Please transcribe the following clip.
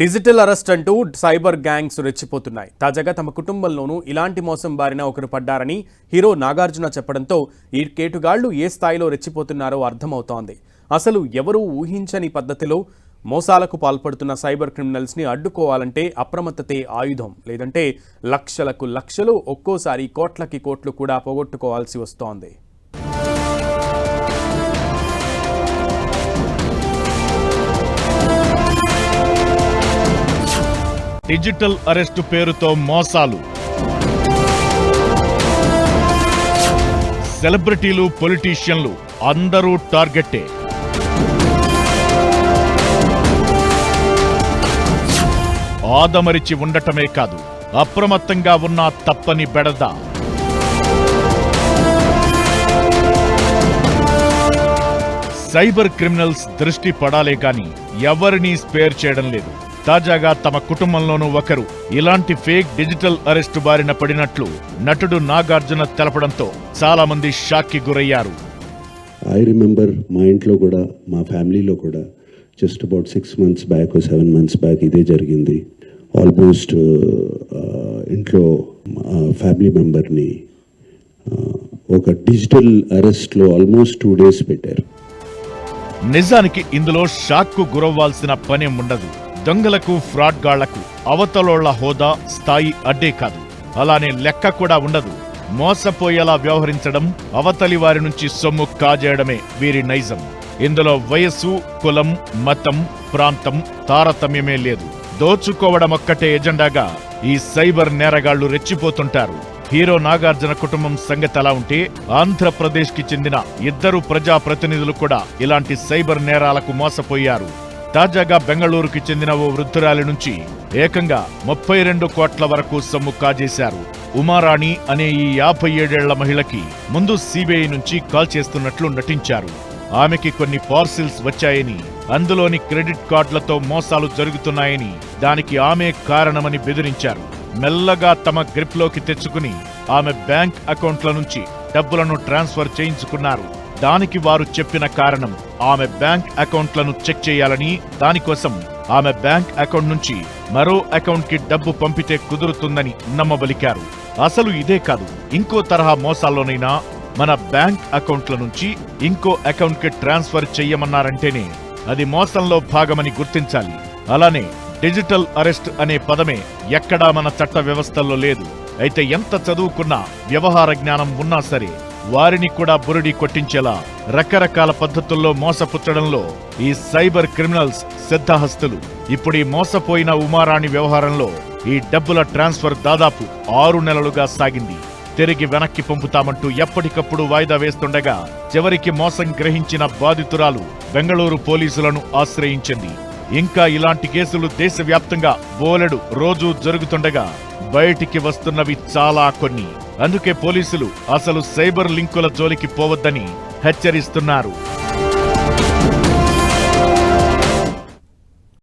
Digital arrest అంటూ cyber gangs రెచ్చిపోతున్నాయి. తాజాగా తమ కుటుంబంలోనూ ఇలాంటి మోసం బారిన ఒకరు పడ్డారని హీరో నాగార్జున చెప్పడంతో ఈ కేటుగాళ్ళు ఏ స్థాయిలో రెచ్చిపోతున్నారో అర్థమవుతోంది. అసలు ఎవరూ ఊహించని పద్ధతిలో మోసాలకు పాల్పడుతున్న సైబర్ క్రిమినల్స్ని అడ్డుకోవాలంటే అప్రమత్తతే ఆయుధం. లేదంటే లక్షలకు లక్షలు ఒక్కోసారి కోట్లకి కోట్లు కూడా పోగొట్టుకోవాల్సి వస్తోంది. డిజిటల్ అరెస్టు పేరుతో మోసాలు. సెలబ్రిటీలు పొలిటీషియన్లు అందరూ టార్గెట్టే. ఆదమరిచి ఉండటమే కాదు అప్రమత్తంగా ఉన్న తప్పని బెడద. సైబర్ క్రిమినల్స్ దృష్టి పడాలే కానీ ఎవరినీ స్పేర్ చేయడం లేదు. తాజాగా తమ కుటుంబంలోనూ ఒకరు ఇలాంటి ఫేక్ డిజిటల్ అరెస్టు బారిన పడినట్లు నటుడు నాగార్జున తెలపడంతో చాలా మంది షాక్కి గురయ్యారు. ఐ రిమెంబర్ మా ఇంట్లో కూడా మా ఫ్యామిలీలో కూడా just about six months back seven months back ఇదే జరిగింది. ఆల్మోస్ట్ ఇంట్లో ఫ్యామిలీ మెంబర్ని ఒక డిజిటల్ అరెస్ట్లో ఆల్మోస్ట్ టూ డేస్ పెట్టారు. నిజానికి ఇందులో షాక్కు గురవ్వాల్సిన పని ఉండదు. దొంగలకు ఫ్రాడ్గాళ్ళకు అవతలోళ్ళ హోదా స్థాయి అడ్డే కాదు. అలానే లెక్క కూడా ఉండదు. మోసపోయేలా వ్యవహరించడం అవతలి వారి నుంచి సొమ్ము కాజేయడమే వీరి నైజం. ఇందులో వయస్సు కులం మతం ప్రాంతం తారతమ్యమే లేదు. దోచుకోవడం ఒక్కటే ఎజెండాగా ఈ సైబర్ నేరగాళ్ళు రెచ్చిపోతుంటారు. హీరో నాగార్జున కుటుంబం సంగతి అలా ఉంటే ఆంధ్రప్రదేశ్కి చెందిన ఇద్దరు ప్రజా ప్రతినిధులు కూడా ఇలాంటి సైబర్ నేరాలకు మోసపోయారు. తాజాగా బెంగళూరుకి చెందిన ఓ వృద్ధురాలి నుంచి ఏకంగా ముప్పై రెండు కోట్ల వరకు సొమ్ము కాజేశారు. ఉమారాణి అనే ఈ యాభై ఏడేళ్ళ మహిళకి ముందు సిబిఐ నుంచి కాల్ చేస్తున్నట్లు నటించారు. ఆమెకి కొన్ని పార్సిల్స్ వచ్చాయని అందులోని క్రెడిట్ కార్డులతో మోసాలు జరుగుతున్నాయని దానికి ఆమె కారణమని బెదిరించారు. మెల్లగా తమ గ్రిప్లోకి తెచ్చుకుని ఆమె బ్యాంక్ అకౌంట్ల నుంచి డబ్బులను ట్రాన్స్ఫర్ చేయించుకున్నారు. దానికి వారు చెప్పిన కారణం ఆమె బ్యాంక్ అకౌంట్లను చెక్ చేయాలని దానికోసం ఆమె బ్యాంక్ అకౌంట్ నుంచి మరో అకౌంట్కి డబ్బు పంపితే కుదురుతుందని నమ్మబలికారు. అసలు ఇదే కాదు ఇంకో తరహా మోసాల్లోనైనా మన బ్యాంక్ అకౌంట్ల నుంచి ఇంకో అకౌంట్కి ట్రాన్స్ఫర్ చెయ్యమన్నారంటేనే అది మోసంలో భాగమని గుర్తించాలి. అలానే డిజిటల్ అరెస్ట్ అనే పదమే ఎక్కడా మన చట్ట వ్యవస్థల్లో లేదు. అయితే ఎంత చదువుకున్నా వ్యవహార జ్ఞానం ఉన్నా సరే వారిని కూడా బురడి కొట్టించేలా రకరకాల పద్ధతుల్లో మోసపుచ్చడంలో ఈ సైబర్ క్రిమినల్స్ సిద్ధహస్తులు. ఇప్పుడు ఈ మోసపోయిన ఉమారాణి వ్యవహారంలో ఈ డబ్బుల ట్రాన్స్ఫర్ దాదాపు ఆరు నెలలుగా సాగింది. తిరిగి వెనక్కి పంపుతామంటూ ఎప్పటికప్పుడు వాయిదా వేస్తుండగా చివరికి మోసం గ్రహించిన బాధితురాలు బెంగళూరు పోలీసులను ఆశ్రయించింది. ఇంకా ఇలాంటి కేసులు దేశవ్యాప్తంగా బోలెడు రోజూ జరుగుతుండగా బయటికి వస్తున్నవి చాలా కొన్ని. అందుకే పోలీసులు అసలు సైబర్ లింకుల జోలికి పోవద్దని హెచ్చరిస్తున్నారు.